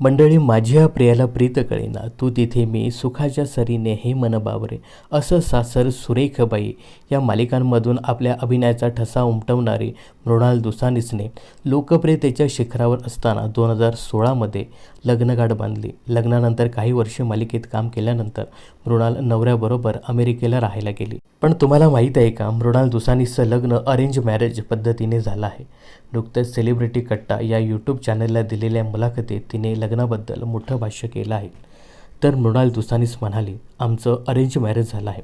मंडळी माझ्या प्रियाला प्रीत कळेना. तू तिथे मी सुखाच्या सरीने हे मन बावरे असं सासर सुरेखबाई या मालिकांमधून आपल्या अभिनयाचा ठसा उमटवणारी मृणाल दुसानीसने लोकप्रियतेच्या शिखरावर असताना दोन हजार सोळामध्ये लग्नगाठ बांधली. लग्नानंतर काही वर्षे मालिकेत काम केल्यानंतर मृणाल नवऱ्याबरोबर अमेरिकेला राहायला गेली. पण तुम्हाला माहीत आहे का मृणाल दुसानीसचं लग्न अरेंज मॅरेज पद्धतीने झालं आहे. नुकतंच सेलिब्रिटी कट्टा या यूट्यूब चॅनलला दिलेल्या मुलाखतीत तिने लग्नाबद्दल मोठं भाष्य केलं आहे. तर मृणाल दुसानीस म्हणाली आमचं अरेंज मॅरेज झालं आहे.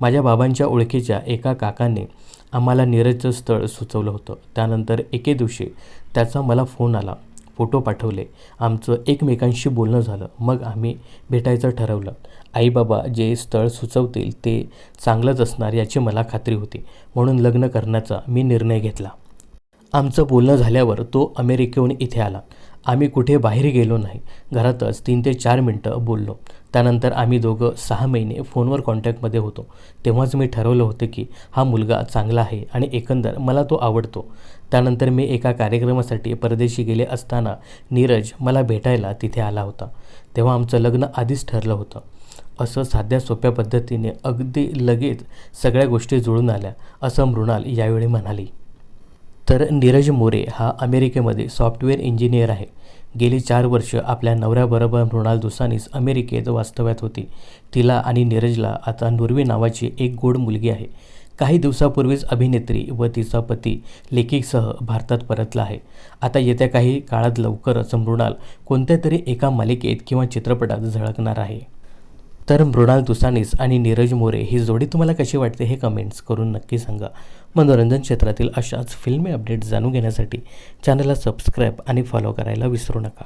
माझ्या बाबांच्या ओळखीच्या एका काकाने आम्हाला नीरजचं स्थळ सुचवलं होतं. त्यानंतर एके दिवशी त्याचा मला फोन आला. फोटो पाठवले. आमचं एकमेकांशी बोलणं झालं. मग आम्ही भेटायचं ठरवलं. आई बाबा जे स्थळ सुचवतील ते चांगलंच असणार याची मला खात्री होती. म्हणून लग्न करण्याचा मी निर्णय घेतला. आमचं बोलणं झाल्यावर तो अमेरिकेहून इथे आला. आम्ही कुठे बाहेर गेलो नाही. घरातच तीन ते चार मिनटं बोललो. त्यानंतर आम्ही दोघं सहा महिने फोनवर कॉन्टॅक्टमध्ये होतो. तेव्हाच मी ठरवलं होतं की हा मुलगा चांगला आहे आणि एकंदर मला तो आवडतो. त्यानंतर मी एका कार्यक्रमासाठी परदेशी गेले असताना नीरज मला भेटायला तिथे आला होता. तेव्हा आमचं लग्न आधीच ठरलं होतं. असं साध्या सोप्या पद्धतीने अगदी लगेच सगळ्या गोष्टी जुळून आल्या असं मृणाल यावेळी म्हणाली. तर नीरज मोरे हा अमेरिकेमध्ये सॉफ्टवेअर इंजिनियर आहे. गेली चार वर्ष आपल्या नवऱ्याबरोबर मृणाल दुसानीस अमेरिकेत वास्तव्यात होती. तिला आणि नीरजला आता नुर्वी नावाची एक गोड मुलगी आहे. काही दिवसापूर्वीच अभिनेत्री व तिचा पती लेखिकसह भारतात परतला आहे. आता येत्या काही काळात लवकरच मृणाल कोणत्या तरी एका मालिकेत किंवा चित्रपटात झळकणार आहे. तर मृणाल दुसानीस आणि नीरज मोरे ही जोडी तुम्हाला कशी वाटते हे कमेंट्स करून नक्की सांगा. मनोरंजन क्षेत्रातील अशाच फिल्मी अपडेट्स जाणून घेण्यासाठी चॅनलला सबस्क्राईब आणि फॉलो करायला विसरू नका.